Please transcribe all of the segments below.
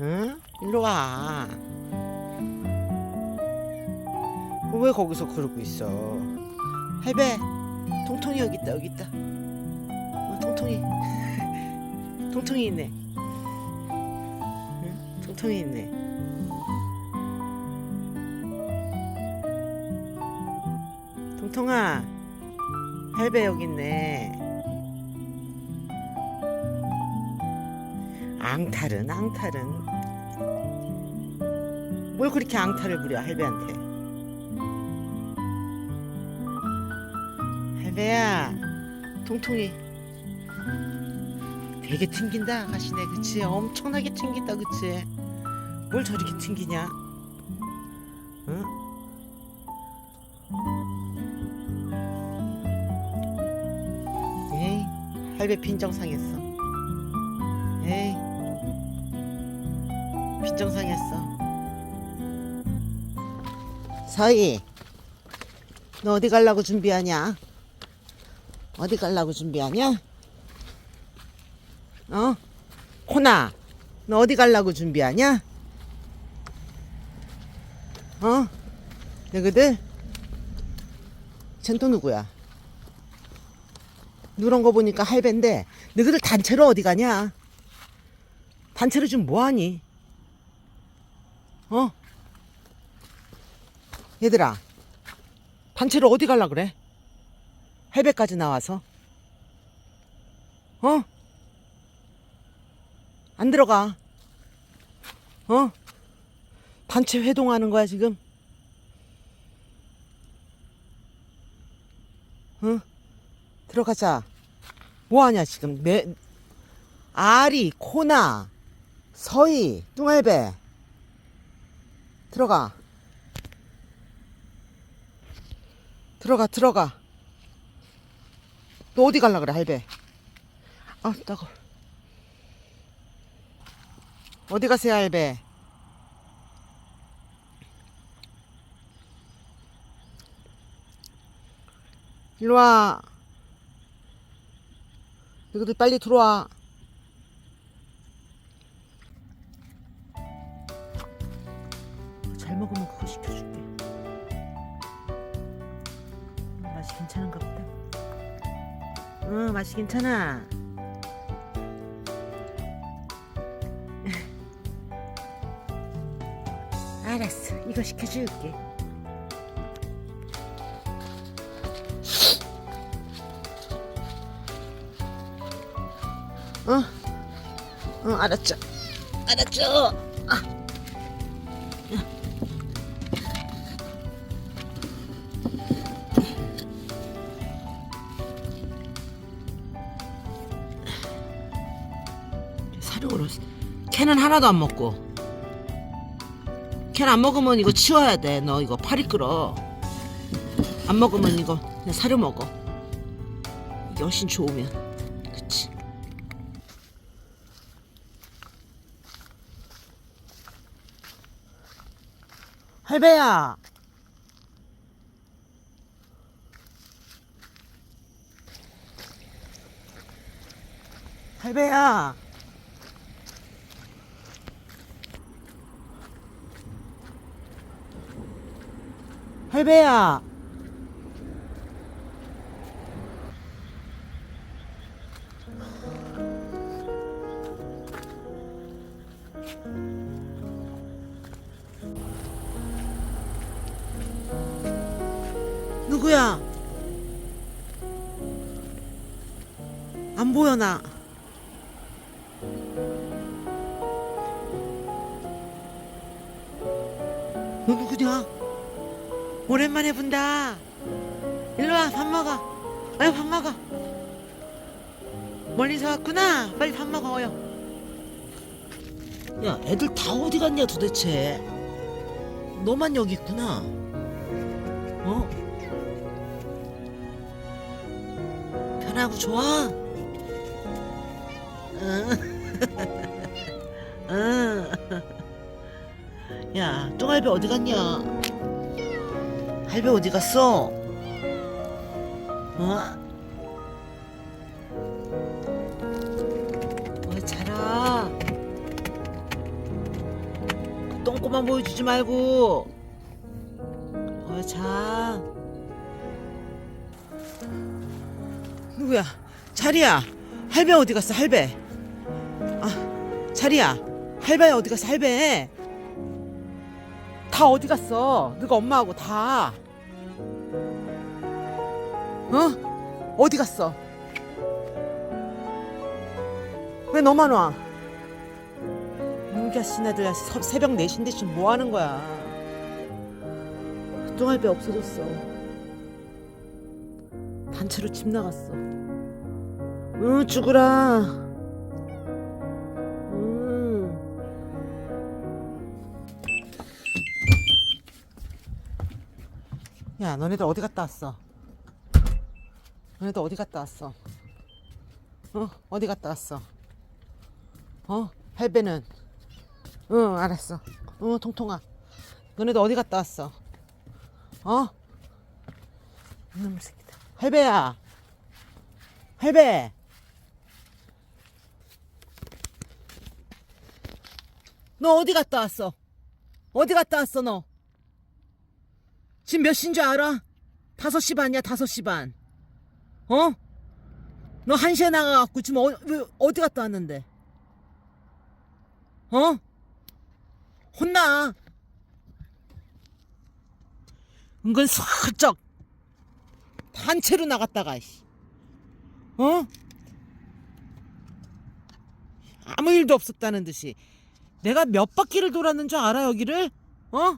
응? 일로 와. 왜 거기서 그러고 있어? 할배, 통통이 여기 있다, 여기 있다. 어, 통통이. 통통이 있네. 응? 통통이 있네. 통통아, 할배 여기 있네. 앙탈은 앙탈은. 뭘 그렇게 앙탈을 부려 할배한테? 할배야 통통이 되게 튕긴다 아가씨네. 그치? 엄청나게 튕긴다 그치? 뭘 저렇게 튕기냐 할배 빈정 상했어. 에이. 빈정상했어. 서희 너 어디 가려고 준비하냐? 어디 가려고 준비하냐? 어? 코나 너 어디 가려고 준비하냐? 어? 너희들? 쟨 또 누구야 누런 거 보니까 할배인데 너희들 단체로 어디 가냐 단체로 지금 뭐하니? 어? 얘들아, 단체로 어디 갈라 그래? 할배까지 나와서? 어? 안 들어가. 어? 단체 회동하는 거야, 지금? 응? 들어가자. 뭐 하냐, 지금? 매, 아리, 코나, 서희, 뚱할배. 들어가. 들어가, 들어가. 너 어디 갈라 그래, 할배? 아, 따가. 어디 가세요, 할배? 일로 와. 너희들 빨리 들어와. 잘 먹으면 그거 시켜줄게. 음, 맛이 괜찮은가 보다. 응, 맛이 괜찮아. 알았어, 이거 시켜줄게. 알았죠. 알았죠. 사료로 캔은 하나도 안 먹고. 캔 안 먹으면 이거 치워야 돼. 너 이거 팔이 끓어. 안 먹으면 이거 그냥 사료 먹어. 이게 훨씬 좋으면 할배야 할배야 할배야. 너 누구냐? 오랜만에 본다. 일로 와, 밥 먹어. 어여, 밥 먹어. 멀리서 왔구나. 빨리 밥 먹어요. 야, 애들 다 어디 갔냐 도대체? 너만 여기 있구나. 어? 편하고 좋아? 응. 응. 야, 똥알배 어디 갔냐? 할배 어디 갔어? 어? 어, 자라. 그 똥꼬만 보여주지 말고. 어, 자. 누구야? 자리야. 할배 어디 갔어? 할배. 아, 자리야. 할배야 어디 갔어? 할배. 다 어디 갔어? 너가 엄마하고 다. 어? 어디 갔어? 왜 너만 와? 민기야 씨네들 서- 새벽 4시인데 지금 뭐 하는 거야? 똥할배 없어졌어. 단체로 집 나갔어. 응, 죽으라. 야, 너네들 어디 갔다 왔어? 너네들 어디 갔다 왔어? 어? 어디 갔다 왔어? 어? 할배는? 응, 알았어. 어, 통통아. 너네들 어디 갔다 왔어? 어? 이놈의 새끼들. 할배야. 할배. 너 어디 갔다 왔어? 어디 갔다 왔어, 너? 지금 몇 시인 줄 알아? 다섯 시 반이야, 다섯 시 반. 어? 너한 시에 나가갖고 지금 어, 왜, 어디 갔다 왔는데? 어? 혼나. 은근 슬쩍 단체로 나갔다가 씨. 어? 아무 일도 없었다는 듯이 내가 몇 바퀴를 돌았는 줄 알아 여기를? 어?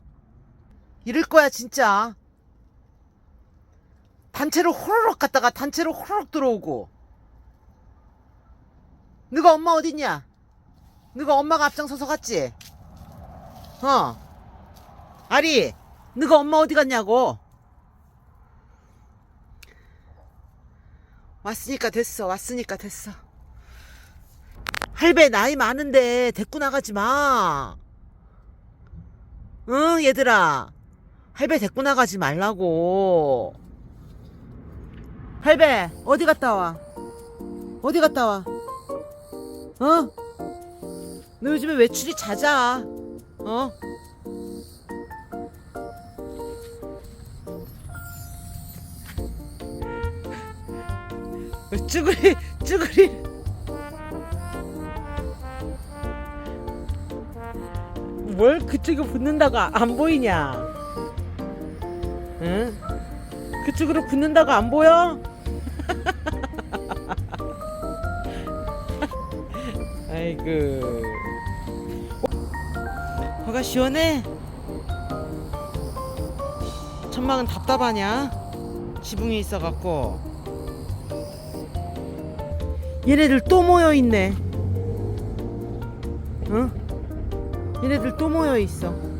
이럴 거야 진짜. 단체로 호로록 갔다가 단체로 호로록 들어오고. 너가 엄마 어딨냐? 너가 엄마가 앞장서서 갔지? 어. 아리 너가 엄마 어디 갔냐고? 왔으니까 됐어 왔으니까 됐어. 할배 나이 많은데 데리고 나가지 마. 응 얘들아 할배 데리고 나가지 말라고. 할배 어디 갔다 와? 어디 갔다 와? 어? 너 요즘에 외출이 잦아. 어? 쭈그리 쭈그리. 뭘 그쪽에 붙는다고 안 보이냐 응? 그쪽으로 붙는다고 안 보여? 아이고 허가 시원해? 천막은 답답하냐? 지붕에 있어갖고 얘네들 또 모여있네 응? 얘네들 또 모여있어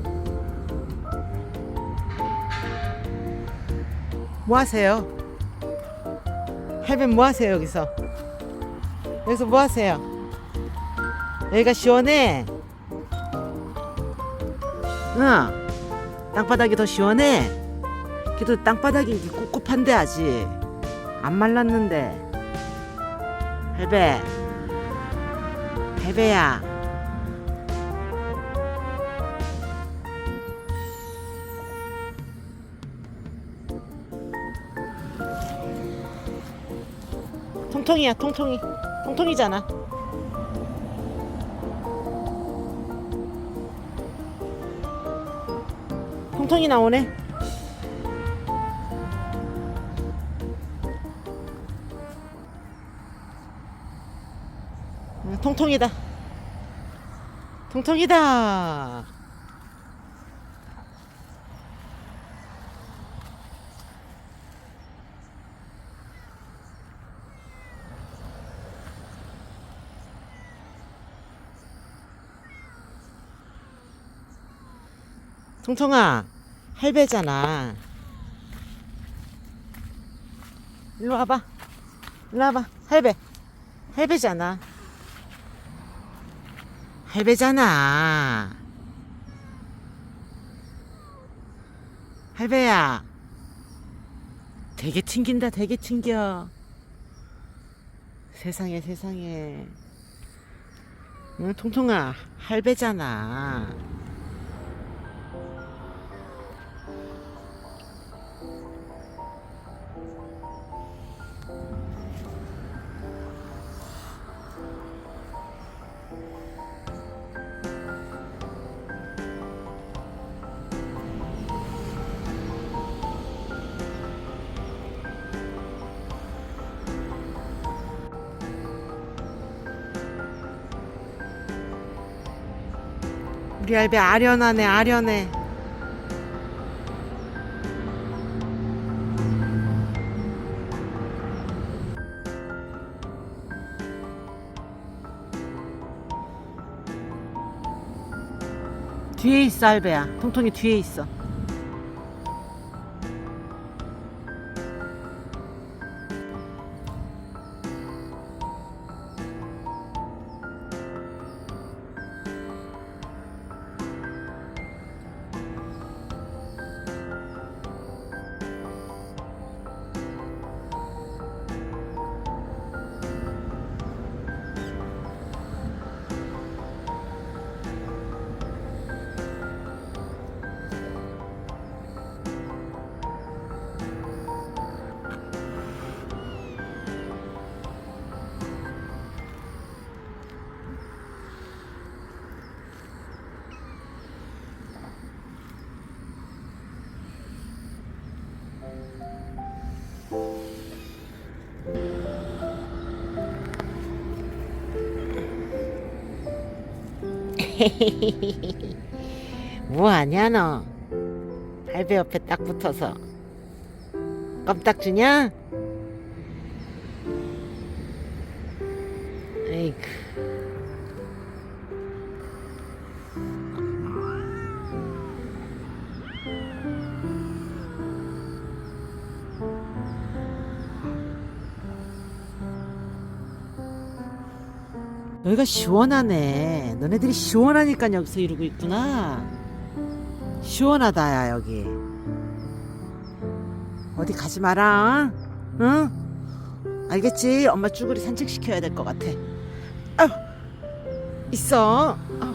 뭐 하세요? 할배 뭐 하세요 여기서? 여기서 뭐 하세요? 여기가 시원해? 응 땅바닥이 더 시원해? 그래도 땅바닥이 꿉꿉한데 아직 안 말랐는데 할배 할배야 통통이야 통통이. 통통이잖아. 통통이 나오네. 음, 통통이다. 통통이다 통통아 할배잖아. 일로 와봐. 일로 와봐. 할배. 할배잖아. 할배잖아. 할배야. 되게 튕긴다 되게 튕겨. 세상에 세상에. 응 통통아 할배잖아 우리 할배 아련하네 아련해 뒤에 있어 할배야. 통통이 뒤에 있어 뭐하냐 너 할배 옆에 딱 붙어서 껌딱 주냐? 여기가 시원하네 너네들이 시원하니까 여기서 이러고 있구나 시원하다야 여기 어디 가지 마라 응? 알겠지? 엄마 쭈구리 산책시켜야 될 것 같아 아유 있어 아유.